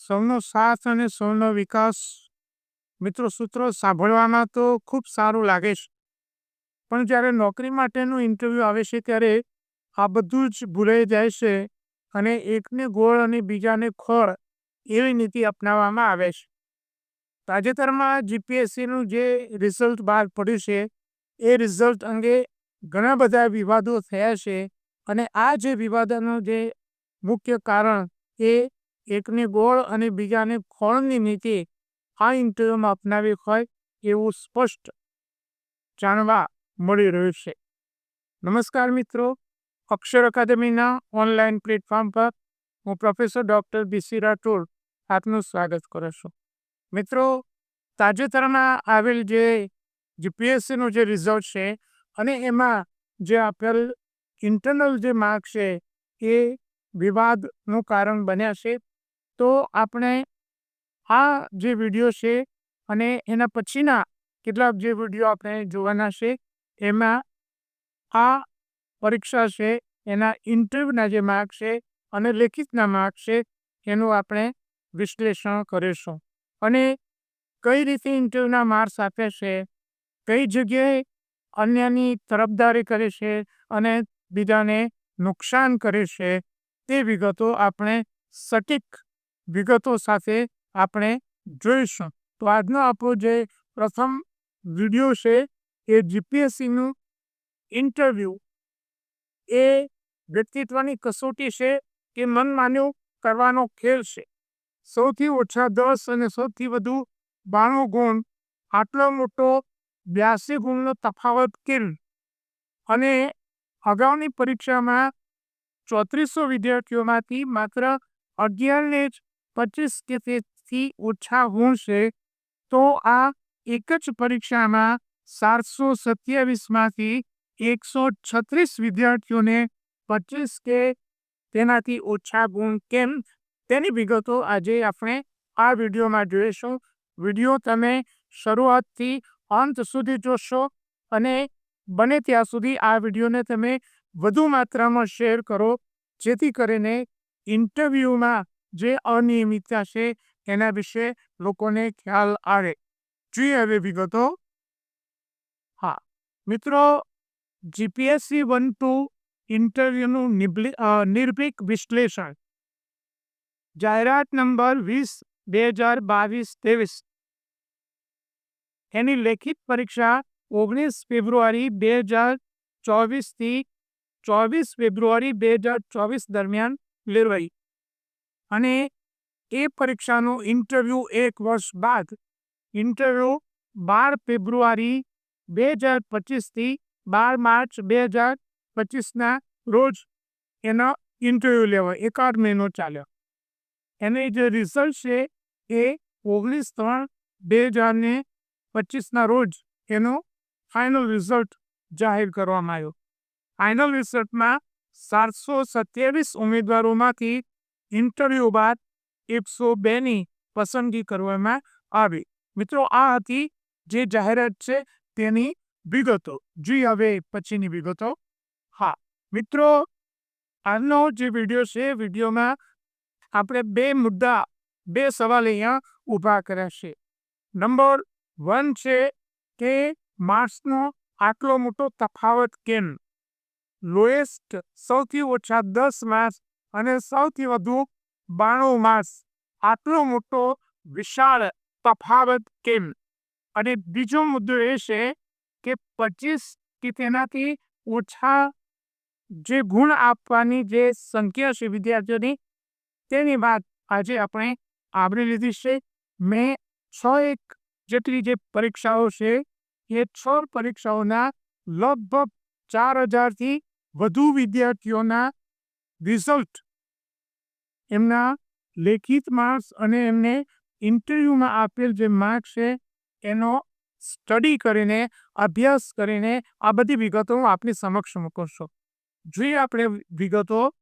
સૌનો સાથ અને સૌનો વિકાસ મિત્રો સૂત્રો સાંભળવામાં તો ખૂબ સારું લાગે છે. પણ જ્યારે નોકરી માટેનું ઇન્ટરવ્યૂ આવે છે ત્યારે આ બધું જ ભૂલાઈ જાય છે અને એકને ગોળ અને બીજાને ખોળ એવી નીતિ અપનાવવામાં આવે છે. તાજેતરમાં જીપીએસસીનું જે રિઝલ્ટ બહાર પડ્યું છે, એ રિઝલ્ટ અંગે ઘણા બધા વિવાદો થયા છે અને આ જે વિવાદોનું જે મુખ્ય કારણ એ એકને ગોળ અને બીજાને ખોળની નીતિ આ ઇન્ટરવ્યૂમાં અપનાવી હોય એવું સ્પષ્ટ જાણવા મળી રહ્યું છે. નમસ્કાર મિત્રો, અક્ષર અકાદમીના ઓનલાઈન પ્લેટફોર્મ પર હું પ્રોફેસર ડૉક્ટર બીસી રાઠોડ આપનું સ્વાગત કરું છું. મિત્રો તાજેતરના આવેલ જે જીપીએસસીનું જે રિઝલ્ટ છે અને એમાં જે આપેલ ઇન્ટરનલ જે માર્ક છે એ વિવાદનું કારણ બન્યા છે. તો આપણે આ જે વીડિયો છે અને એના પછીના કેટલાક જે વીડિયો આપણે જોવાના છે, એમાં આ પરીક્ષા છે, એના ઇન્ટરવ્યૂના જે માર્ક છે અને લેખિતના માર્ક છે, એનું આપણે વિશ્લેષણ કરીશું. અને કઈ રીતે ઇન્ટરવ્યૂના માર્ક્સ આપે છે, કઈ જગ્યાએ અન્યની તરફદારી કરે છે અને બીજાને નુકસાન કરે છે, તે વિગતો આપણે સટીક વિગતો સાથે આપણે જોઈશું. તો આજનો આપણો જે પ્રથમ વીડિયો છે, એ જીપીએસસીનું ઇન્ટરવ્યૂ. એ વ્યક્તિત્વની કસોટી છે કે મન માન્યું કરવાનો ખેલ છે. સૌથી ઓછા દસ અને સૌથી વધુ બાણું ગુણ, આટલો મોટો બ્યાસી ગુણનો તફાવત કેમ? અને અગાઉની પરીક્ષામાં ચોત્રીસો વિદ્યાર્થીઓમાંથી માત્ર અગિયારને જ પચીસ કે તેથી ઓછા હોશે, તો આ એક જ પરીક્ષામાં સાતસો સત્યાવીસમાંથી એકસો છત્રીસ વિદ્યાર્થીઓને પચીસ કે તેનાથી ઓછા ગુણ કેમ? તેની વિગતો આજે આપણે આ વિડીયોમાં જોઈશું. વીડિયો તમે શરૂઆતથી અંત સુધી જોશો અને બને ત્યાં સુધી આ વિડીયોને તમે વધુ માત્રામાં શેર કરો, જેથી કરીને ઇન્ટરવ્યૂમાં જે અનિયમિતતા છે એના વિશે લોકોને ખ્યાલ આવે. જોઈએ હવે વિગતો. હા, મિત્રો જીપીએસસી વન ટુ ઇન્ટરવ્યુનું નિર્ભીક વિશ્લેષણ. જાહેરાત નંબર વીસ, બે હજાર બાવીસ, ત્રેવીસ. એની લેખિત પરીક્ષા ઓગણીસ ફેબ્રુઆરી બે હજાર ચોવીસથી ચોવીસ ફેબ્રુઆરી બે હજાર ચોવીસ દરમિયાન લેવાઈ. અને એ પરીક્ષાનો ઇન્ટરવ્યૂ એક વર્ષ બાદ. ઇન્ટરવ્યૂ બાર ફેબ્રુઆરી બે હજાર પચીસથી બાર માર્ચ બે હજાર પચીસના રોજ એનો ઇન્ટરવ્યૂ લેવાય. એકાદ મહિનો ચાલ્યો. એની જે રિઝલ્ટ છે એ ઓગણીસ ત્રણ બે હજારને પચીસના રોજ એનો ફાઇનલ રિઝલ્ટ જાહેર કરવામાં આવ્યો. ફાઇનલ રિઝલ્ટમાં સાતસો સત્યાવીસ ઉમેદવારોમાંથી ઇન્ટરવ્યૂ બાદ એકસો બેની પસંદગી કરવામાં આવી. મિત્રો, આ હતી જે જાહેરાત છે તેની વિગતો. જી, હવે પછીની વિગતો. હા, મિત્રો, આજનો જે વીડિયો છે વિડીયોમાં આપણે બે મુદ્દા, બે સવાલ અહીંયા ઊભા કર્યા છે. નંબર વન છે કે માર્ક્સનો આટલો મોટો તફાવત કેમ? લોએસ્ટ સૌથી ઓછા દસ માર્ક્સ અને સૌથી વધુ બાણું માસ. આટલો મોટો વિશાળ તફાવત કેમ? અને બીજો મુદ્દો એ છે કે પચીસ કે તેનાથી ઓછા જે ગુણ આપવાની જે સંખ્યા છે વિદ્યાર્થીઓની, તેની વાત આજે આપણે આવરી લીધી છે. મેં છ એક જેટલી જે પરીક્ષાઓ છે, એ છ પરીક્ષાઓના લગભગ ચાર હજારથી વધુ વિદ્યાર્થીઓના રિઝલ્ટ. એમના લેખિત માર્ક્સ અને એમને ઇન્ટરવ્યૂમાં આપેલ જે માર્ક્સ છે, એનો સ્ટડી કરીને, અભ્યાસ કરીને આ બધી વિગતો હું આપની સમક્ષ મૂકું છું. જોઈએ આપણે વિગતો.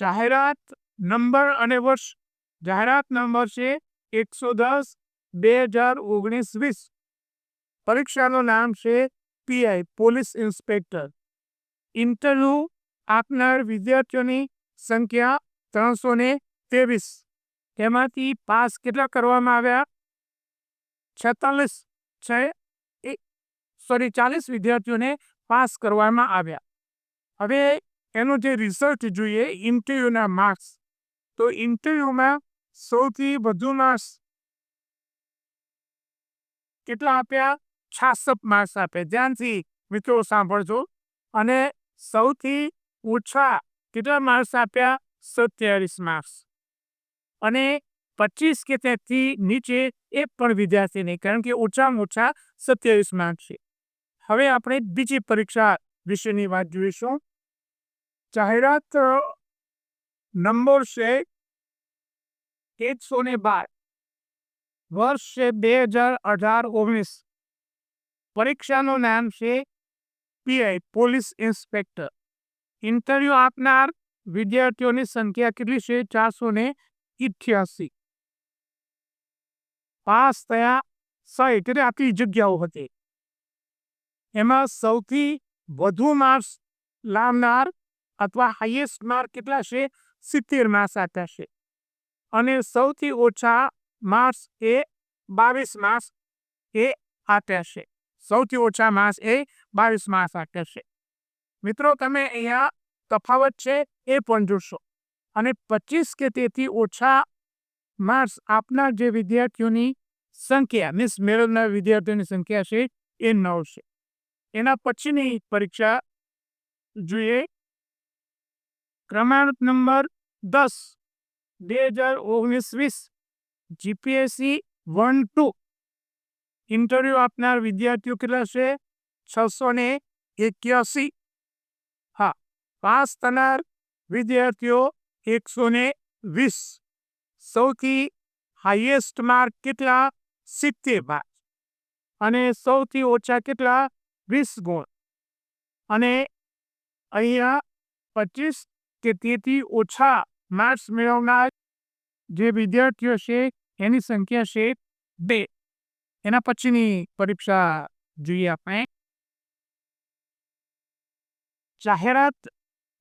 જાહેરાત નંબર અને વર્ષ. જાહેરાત નંબર છે એકસો દસ બે હજાર ઓગણીસ વીસ. પરીક્ષાનું નામ છે પીઆઈ પોલીસ ઇન્સ્પેક્ટર. ઇન્ટરવ્યુ આપનાર વિદ્યાર્થીઓની સંખ્યા ત્રણસો ને ત્રેવીસ. તેમાંથી પાસ કેટલા કરવામાં આવ્યા? છેતાલીસ છે સોરી ચાલીસ વિદ્યાર્થીઓને પાસ કરવામાં આવ્યા. હવે એનું જે રિઝલ્ટ જોઈએ ઇન્ટરવ્યુના માર્ક્સ તો ઇન્ટરવ્યૂમાં સૌથી વધુ માર્ક્સ કેટલા આપ્યા? છાસઠ માર્ક્સ આપ્યા ધ્યાનથી મિત્રો સાંભળજો. અને સૌથી ઓછા કેટલા માર્ક્સ આપ્યા? સત્યાવીસ માર્ક્સ. અને પચીસ કે તેથી નીચે એક પણ વિદ્યાર્થી કારણ કે ઓછામાં ઓછા સત્યાવીસ માર્ક્સ છે. હવે આપણે બીજી પરીક્ષા વિશેની વાત જોઈશું. જાહેરાત નંબર છે એકસો ને બાર. વર્ષ છે બે હજાર અઢાર ઓગણીસ. પરીક્ષાનું નામ છે પીઆઈ પોલીસ ઇન્સ્પેક્ટર. ઇન્ટરવ્યુ આપનાર વિદ્યાર્થીઓની સંખ્યા કેટલી છે? ચારસો ને ઇઠ્યાસી. પાસ થયા સાહીઠ એટલે આટલી જગ્યાઓ હતી. એમાં સૌથી વધુ માર્ક્સ લાવનાર અથવા હાઈએસ્ટ માર્ક કેટલા છે? સિત્તેર માર્ક્સ આપ્યા છે. અને સૌથી ઓછા માર્ક્સ એ બાવીસ માર્ક્સ એ આપ્યા છે. સૌથી ઓછા માર્ક્સ એ બાવીસ માર્ક્સ આપ્યા છે. મિત્રો, તમે અહીંયા તફાવત છે એ પણ જોશો. અને પચીસ કે તેથી ઓછા માર્ક્સ આપનાર જે વિદ્યાર્થીઓની સંખ્યા મીન્સ મેળવનાર વિદ્યાર્થીઓની સંખ્યા છે એ નવ છે. એના પછીની પરીક્ષા જોઈએ. ક્રમાંક નંબર દસ, બે હજાર ઓગણીસ વીસ જીપીએસસી વન ટુ. ઇન્ટરવ્યૂ આપનાર વિદ્યાર્થીઓ કેટલા છે? છસો ને એક્યાસી. પાસ થનાર વિદ્યાર્થીઓ એકસો ને વીસ. સૌથી હાઈએસ્ટ માર્ક કેટલા? સિત્તેર માર્ક અને સૌથી ઓછા કેટલા? વીસ ગુણ. અને અહીંયા પચીસ કે તેથી ઓછા માર્ક્સ મેળવનાર જે વિદ્યાર્થીઓ છે, એની સંખ્યા છે બે. એના પછીની પરીક્ષા જોઈએ આપણે. જાહેરાત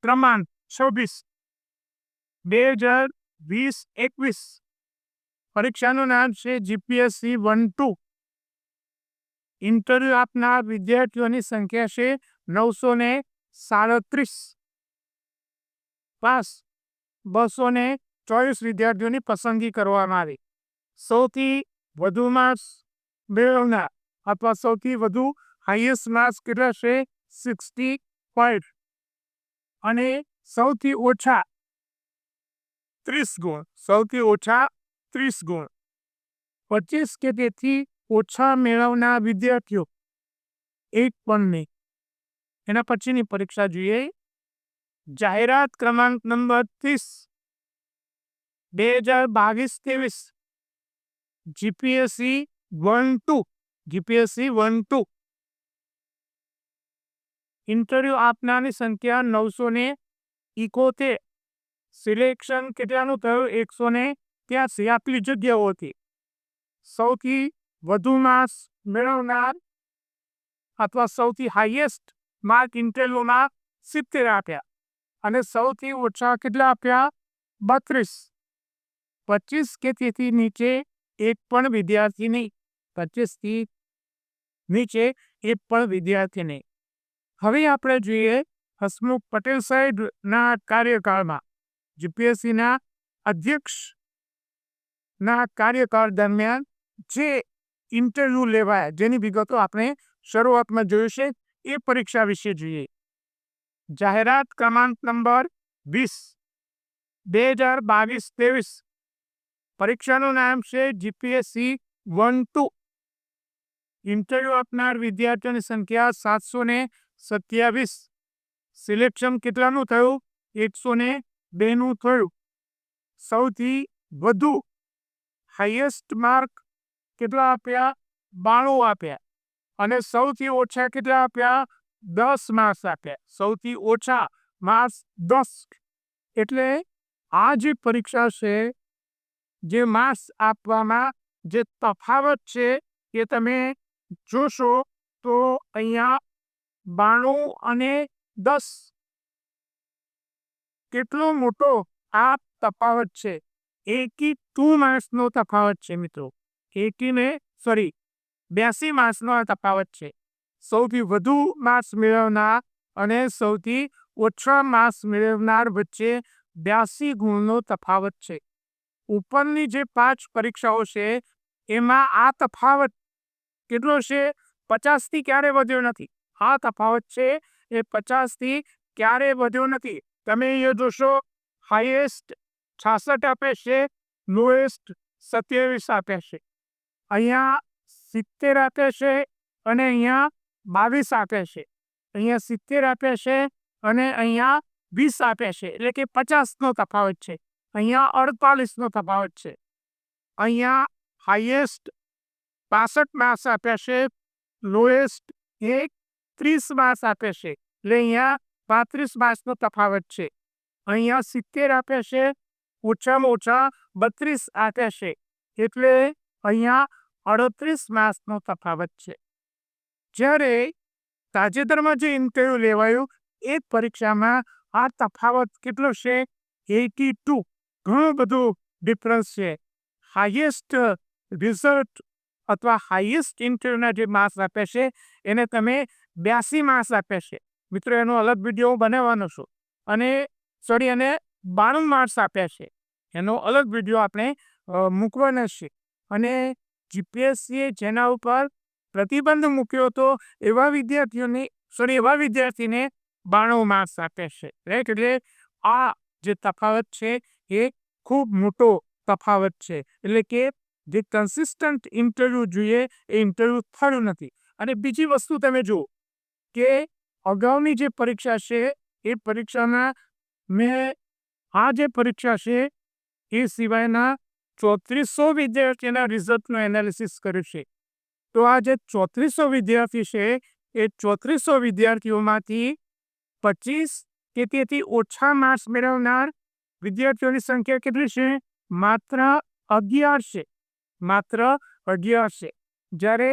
ક્રમાંક છવ્વીસ. બે હજાર વીસ એકવીસ. પરીક્ષાનું નામ છે જીપીએસસી વન ટુ. ઇન્ટરવ્યુ આપનાર વિદ્યાર્થીઓની સંખ્યા છે નવસો ને સાડત્રીસ. પાસ બસો ને ચોવીસ વિદ્યાર્થીઓની પસંદગી કરવામાં આવી. સૌથી વધુ માર્ક્સ મેળવનાર અથવા સૌથી વધુ હાઈએસ્ટ માર્ક્સ કેટલા છે? સિક્સટી ફાઈવ અને સૌથી ઓછા ત્રીસ ગુણ. સૌથી ઓછા ત્રીસ ગુણ. પચીસ કે તેથી ઓછા મેળવનાર વિદ્યાર્થીઓ. એક પણ નહીં. એના પછીની પરીક્ષા જોઈએ. જાહેરાત ક્રમાંક નંબર ત્રીસ. બે હજાર બાવીસ ત્રેવીસ. GPSC one two. GPSC one two. Interview આપનારની સંખ્યા નવસો ને ઇકોતેર સિલેક્શન કેટલાનું થયું? એકસો ને ત્યાંસી. આટલી જગ્યાઓ હતી. સૌથી વધુ માર્ક્સ મેળવનાર અથવા સૌથી હાઈએસ્ટ માર્ક ઇન્ટરવ્યુમાં સિત્તેર આપ્યા અને સૌથી ઓછા કેટલા આપ્યા? બત્રીસ. પચીસ કે તેથી નીચે એક પણ વિદ્યાર્થી નહીં. પચીસથી નીચે એક પણ વિદ્યાર્થી નહીં. હવે આપણે જોઈએ હસમુખ પટેલ સાહેબના કાર્યકાળમાં, જીપીએસસીના અધ્યક્ષના કાર્યકાળ દરમિયાન જે ઇન્ટરવ્યૂ લેવાયા, જેની વિગતો આપણે શરૂઆતમાં જોયું છે, એ પરીક્ષા વિશે જોઈએ. જાહેરાત ક્રમાંક નંબર વીસ, બે હજાર બાવીસ ત્રેવીસ. પરીક્ષાનું નામ છે જીપીએસસી વન ટુ. ઇન્ટરવ્યૂ આપનાર વિદ્યાર્થીઓની સંખ્યા સાતસો ને સત્યાવીસ. સિલેક્શન કેટલાનું થયું? એકસો ને બેનું થયું. સૌથી વધુ હાઈએસ્ટ માર્ક કેટલા આપ્યા? બાણું આપ્યા. અને સૌથી ઓછા કેટલા આપ્યા? દસ માર્ક્સ આપ્યા. સૌથી ઓછા માર્ક્સ દસ. એટલે આ જે પરીક્ષા છે, જે માર્ક્સ આપવામાં જે તફાવત છે, એ તમે જોશો તો અહીંયા બાણું અને દસ. કેટલો મોટો આ તફાવત છે? એકી ટુ માર્ક્સનો તફાવત છે મિત્રો. એકી ને સોરી, બ્યાસી માર્ક્સનો તફાવત છે. સૌથી વધુ માર્ક્સ મેળવનાર અને સૌથી ઓછા માર્ક્સ મેળવનાર વચ્ચે બ્યાસી ગુણનો તફાવત છે. ઉપરની જે પાંચ પરીક્ષાઓ છે, એમાં આ તફાવત કેટલો છે? પચાસથી ક્યારે વધ્યો નથી? આ તફાવત છે એ પચાસથી ક્યારે વધ્યો નથી. તમે એ જોશો હાઈએસ્ટ છાસઠ આપે છે લોએસ્ટ સત્યાવીસ આપે છે. અહીંયા સિત્તેર આપે છે અને અહીંયા બાવીસ આપે છે. અહીંયા સિત્તેર આપે છે અને અહીંયા વીસ આપે છે. એટલે કે પચાસનો તફાવત છે. અહીંયા અડતાલીસનો તફાવત છે. અહીંયા હાઈએસ્ટ પાસઠ માર્ક્સ આપ્યા છે લોએસ્ટ એક ત્રીસ માસ આપે છે. એટલે અહીંયા પાંત્રીસ માસનો તફાવત છે. અહીંયા સિત્તેર આપે છે, ઓછામાં ઓછા બત્રીસ આપે છે. એટલે અહીંયા અડત્રીસ માસનો તફાવત છે. જ્યારે તાજેતરમાં જે ઇન્ટરવ્યુ લેવાયું, એ પરીક્ષામાં આ તફાવત કેટલો છે? Eighty two. ઘણું બધું ડિફરન્સ છે. હાઈએસ્ટ રિઝલ્ટ અથવા હાઈએસ્ટ ઇન્ટરવ્યુના જે માર્ક્સ આપે છે, એને તમે બ્યાસી માર્ક્સ આપે છે. મિત્રો, એનો અલગ વીડિયો હું બનાવવાનો છું. અને સોરી એને બાણું માર્ક્સ આપ્યા છે. એનો અલગ વીડિયો આપણે મૂકવાનો છે. અને જીપીએસસીએ જેના ઉપર પ્રતિબંધ મૂક્યો હતો એવા વિદ્યાર્થીઓને સોરી એવા વિદ્યાર્થીને બાણું માર્ક્સ આપે છે. રાઈટ એટલે આ જે તફાવત છે, એ ખૂબ મોટો તફાવત છે. એટલે કે જે કન્સિસ્ટન્ટ ઇન્ટરવ્યૂ જોઈએ એ ઇન્ટરવ્યૂ થયું નથી. અને બીજી વસ્તુ તમે જુઓ કે અગાઉની જે પરીક્ષા છે, એ પરીક્ષાના મેં આ જે પરીક્ષા છે, એ સિવાયના ચોત્રીસો વિદ્યાર્થીના રિઝલ્ટનું એનાલિસિસ કર્યું છે. તો આ જે ચોત્રીસો વિદ્યાર્થી છે, એ ચોત્રીસો વિદ્યાર્થીઓમાંથી પચીસ કે તેથી ઓછા માર્ક્સ મેળવનાર વિદ્યાર્થીઓની સંખ્યા કેટલી છે? માત્ર અગિયાર છે. માત્ર અગિયાર છે જ્યારે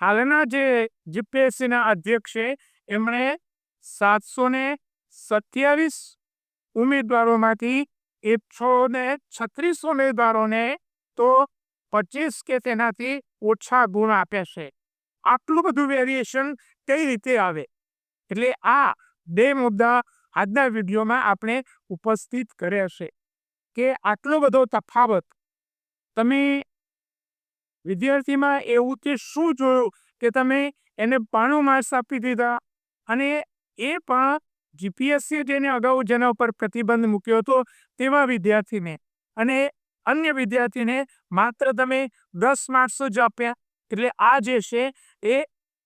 હાલના જે જીપીએસસીના અધ્યક્ષ છે, એમણે સાતસો ને સત્યાવીસ ઉમેદવારોમાંથી એકસો ને છત્રીસ ઉમેદવારોને તો પચીસ કે તેનાથી ઓછા ગુણ આપ્યા છે. આટલું બધું વેરિએશન કઈ રીતે આવે? એટલે આ બે મુદ્દા આજના વિડીયોમાં આપણે ઉપસ્થિત કર્યા છે. કે આટલો બધો તફાવત તમે વિદ્યાર્થીમાં એવું તે શું જોયું કે તમે એને પાણું માર્ક્સ આપી દીધા? અને એ પણ જીપીએસસી જેને અગાઉ જેના ઉપર પ્રતિબંધ મૂક્યો હતો તેવા વિદ્યાર્થીને. અને અન્ય વિદ્યાર્થીને માત્ર તમે દસ માર્ક્સ જ આપ્યા. એટલે આ જે છે એ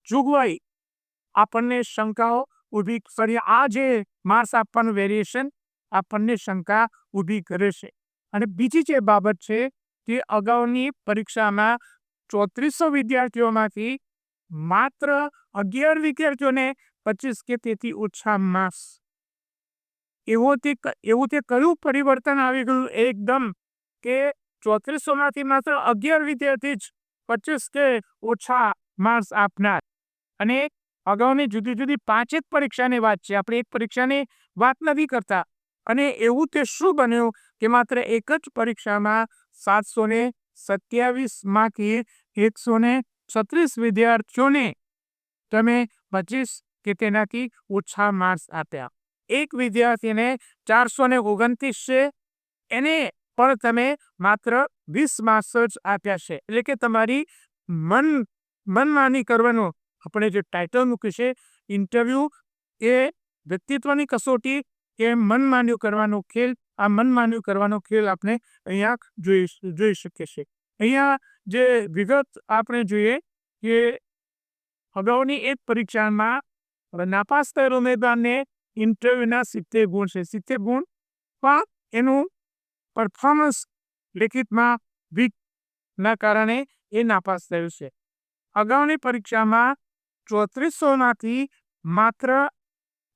જોગવાઈ. આપણને શંકાઓ ઊભી કરી આ જે માર્ક્સ આપવાનું વેરિએશન આપણને શંકા ઊભી કરે છે. અને બીજી જે બાબત છે તે અગાઉની પરીક્ષામાં ચોત્રીસો વિદ્યાર્થીઓમાંથી માત્ર અગિયાર વિદ્યાર્થીઓને પચીસ કે તેથી ઓછા માર્ક્સ. એવો તે એવું તે કયું પરિવર્તન આવી ગયું એકદમ કે ચોત્રીસોમાંથી માત્ર અગિયાર વિદ્યાર્થી જ પચીસ કે ઓછા માર્ક્સ આપનાર. અને અગાઉની જુદી જુદી પાંચ જ પરીક્ષાની વાત છે. આપણે એક પરીક્ષાની વાત નથી કરતા. અને એવું તે શું બન્યું? કે માત્ર એક જ પરીક્ષામાં સાતસો ને સત્યાવીસમાંથી એકસો ને છત્રીસ વિદ્યાર્થીઓને તમે પચીસ કે તેનાથી ઓછા માર્ક્સ આપ્યા. એક વિદ્યાર્થીને ચારસો ને ઓગણત્રીસ છે, એને પણ તમે માત્ર વીસ માર્ક્સ જ આપ્યા છે. એટલે કે તમારી મન, મનમાની કરવાનો આપણે જે ટાઇટલ મૂક્યું છે ઇન્ટરવ્યૂ એ વ્યક્તિત્વની કસોટી એ મનમાન્યું કરવાનો ખેલ, આ મનમાન્યું કરવાનો ખેલ આપણે અહીંયા જોઈ જોઈ શકીએ છીએ. અહીંયા જે વિગત આપણે જોઈએ કે અગાઉની એક પરીક્ષામાં નાપાસ થયેલ ઉમેદવારને ઇન્ટરવ્યુના સિત્તેર ગુણ છે. સિત્તેર ગુણ પણ એનું પરફોર્મન્સ લેખિતમાં વીકના કારણે એ નાપાસ થયું છે. અગાઉની પરીક્ષામાં ચોત્રીસોમાંથી માત્ર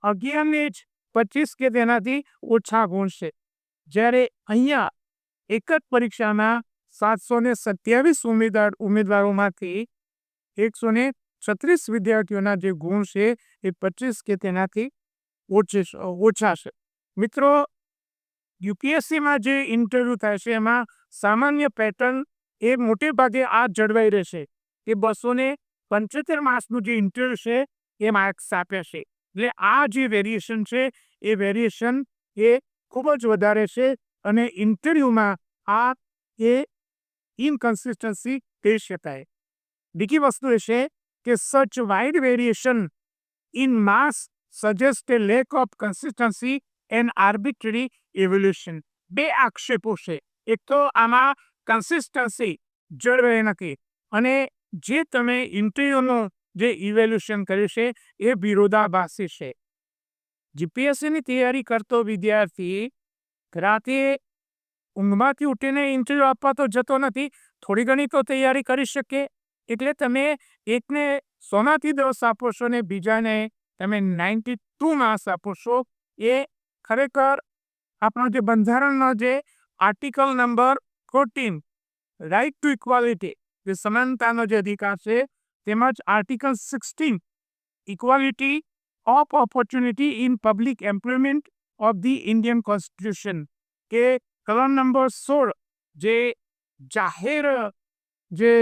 અગિયારને જ પચીસ કે તેનાથી ઓછા ગુણ છે. જ્યારે અહીંયા એક જ પરીક્ષામાં સાતસો ને સત્યાવીસ ઉમેદવાર, ઉમેદવારોમાંથી એકસો ને છત્રીસ વિદ્યાર્થીઓના જે ગુણ છે એ પચીસ કે તેનાથી ઓછે ઓછા છે. મિત્રો, યુપીએસસીમાં જે ઇન્ટરવ્યૂ થાય છે એમાં સામાન્ય પેટર્ન એ મોટે ભાગે આ જળવાઈ રહેશે કે બસો ને પંચોતેર માર્ક્સનું જે ઇન્ટરવ્યૂ છે એ માર્ક્સ આપ્યા છે. એટલે આ જે વેરિએશન છે એ વેરિએશન એ ખૂબ જ વધારે છે અને ઇન્ટરવ્યૂમાં આ એ ઇનકન્સિસ્ટન્સી કહી શકાય. બીજી વસ્તુ એ છે કે such wide variation in marks suggest a lack of consistency and arbitrary evaluation બે આક્ષેપો છે. એક તો આમાં કન્સિસ્ટન્સી જળવાઈ નથી અને જે તમે ઇન્ટરવ્યુનું જે ઇવેલ્યુશન કર્યું છે એ વિરોધાભાસી છે. જીપીએસસીની તૈયારી કરતો વિદ્યાર્થી રાતે ઊંઘમાંથી ઉઠીને ઇન્ટરવ્યૂ આપવા તો જતો નથી, થોડી ઘણી તો તૈયારી કરી શકે. એટલે તમે એકને સોનાથી દસ આપો છો ને બીજાને તમે નાઇન્ટી ટુ માર્ક્સ આપો છો, એ ખરેખર આપણો જે બંધારણનો જે article number fourteen right to equality જે સમાનતાનો જે અધિકાર છે તેમજ article sixteen equality of opportunity in public employment of the Indian constitution કે કલમ નંબર સોળ જે જાહેર જે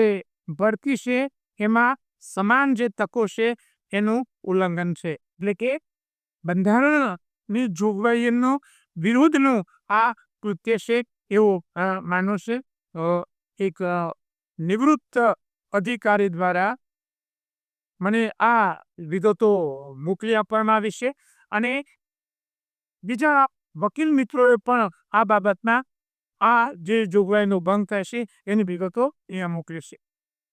ભરતી છે એમાં સમાન જે તકો છે એનું ઉલ્લંઘન છે એટલે કે બંધારણની જોગવાઈનું વિરુદ્ધનું આ કૃત્ય છે એવું માનો છે એક નિવૃત્ત અધિકારી દ્વારા મને આ વિગતો મોકલી આપવામાં આવી છે અને બીજા વકીલ મિત્રોએ પણ આ બાબતમાં આ જે જોગવાઈનો ભંગ થાય છે એની વિગતો અહીંયા મોકલી છે.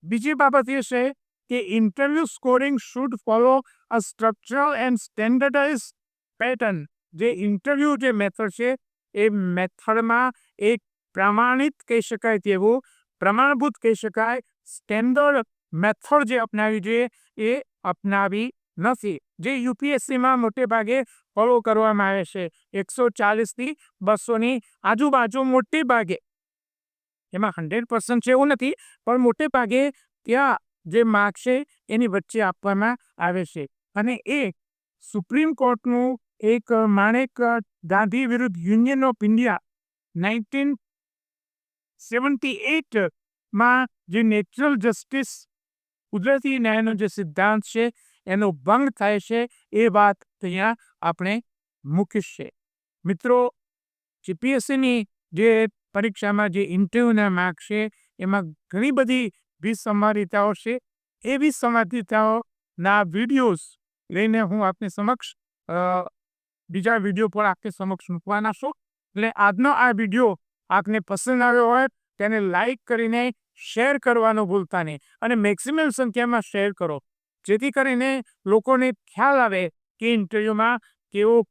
બીજી બાબત એ છે કે interview scoring should follow a structural and standardise pattern. જે ઇન્ટરવ્યુ જે મેથડ છે એ મેથડમાં એક પ્રમાણિત કહી શકાય તેવું પ્રમાણભૂત કહી શકાય સ્ટેન્ડર્ડ મેથડ જે અપનાવી જોઈએ એ અપનાવી નથી. જે યુપીએસસીમાં મોટે ભાગે ફોલો કરવામાં આવે છે. એકસો ચાલીસથી બસોની આજુબાજુ મોટે ભાગે. એમાં હંડ્રેડ પર્સન્ટ છે એવું નથી, પણ મોટે ભાગે ત્યાં જે માર્ક છે એની વચ્ચે આપવામાં આવે છે. અને એ સુપ્રીમ કોર્ટનું એક માણેક ગાંધી વિરુદ્ધ union of India nineteen seventy એટમાં જે નેચરલ જસ્ટિસ કુદરતી ન્યાયનો જે સિદ્ધાંત છે, એનો ભંગ થાય છે, એ વાત અહીંયા આપણે મૂકીશ છે. મિત્રો, જીપીએસસીની જે પરીક્ષામાં જે ઇન્ટરવ્યુના માર્ક છે, એમાં ઘણી બધી વિસંવાદિતાઓ છે. એ વિસંવાદિતાઓના વિડીયોઝ લઈને હું આપની સમક્ષ બીજા વીડિયો પર આપની સમક્ષ મૂકવાના છું. એટલે આજનો આ વીડિયો આપને પસંદ આવ્યો હોય, તેને લાઈક કરીને શેર કરવાનું ભૂલતા નહીં. અને મેક્સિમમ સંખ્યામાં શેર કરો? જેથી કરીને લોકોને ખ્યાલ આવે કે ઇન્ટરવ્યૂમાં કેવો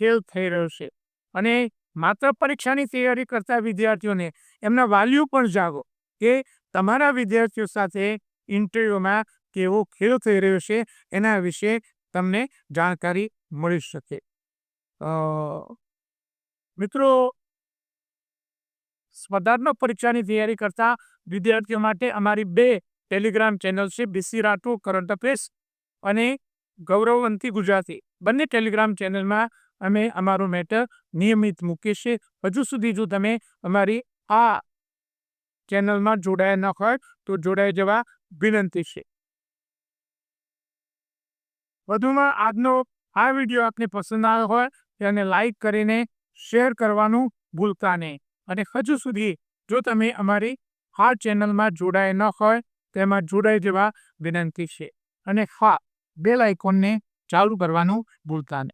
ખેલ થઈ રહ્યો છે. અને માત્ર પરીક્ષાની તૈયારી કરતા વિદ્યાર્થીઓને એમના વાલીઓ પણ જાગો કે તમારા વિદ્યાર્થીઓ સાથે ઇન્ટરવ્યૂમાં કેવો ખેલ થઈ રહ્યો છે એના વિશે તમને જાણકારી મળી શકે. મિત્રો સ્પર્ધાત્મક પરીક્ષાની તૈયારી કરતા વિદ્યાર્થીઓ માટે અમારી બે ટેલિગ્રામ ચેનલ છે બીસી રાઠોડ, કરંટ અફેર્સ અને ગૌરવવંતી ગુજરાતી. બંને ટેલિગ્રામ ચેનલમાં અમે અમારું મેટર નિયમિત મૂકીએ છીએ. હજુ સુધી જો તમે અમારી આ ચેનલમાં જોડાયા ન હોય, તો જોડાઈ જવા વિનંતી છે. વધુમાં આજનો આ વીડિયો આપને પસંદ આવ્યો હોય તેને લાઈક કરીને શેર કરવાનું ભૂલતા નહીં. અને હજુ સુધી જો તમે અમારી આ ચેનલમાં જોડાય ન હોય તેમાં જોડાઈ જવા વિનંતી છે. અને હા, બેલ આઇકોનને ચાલુ કરવાનું ભૂલતા નહીં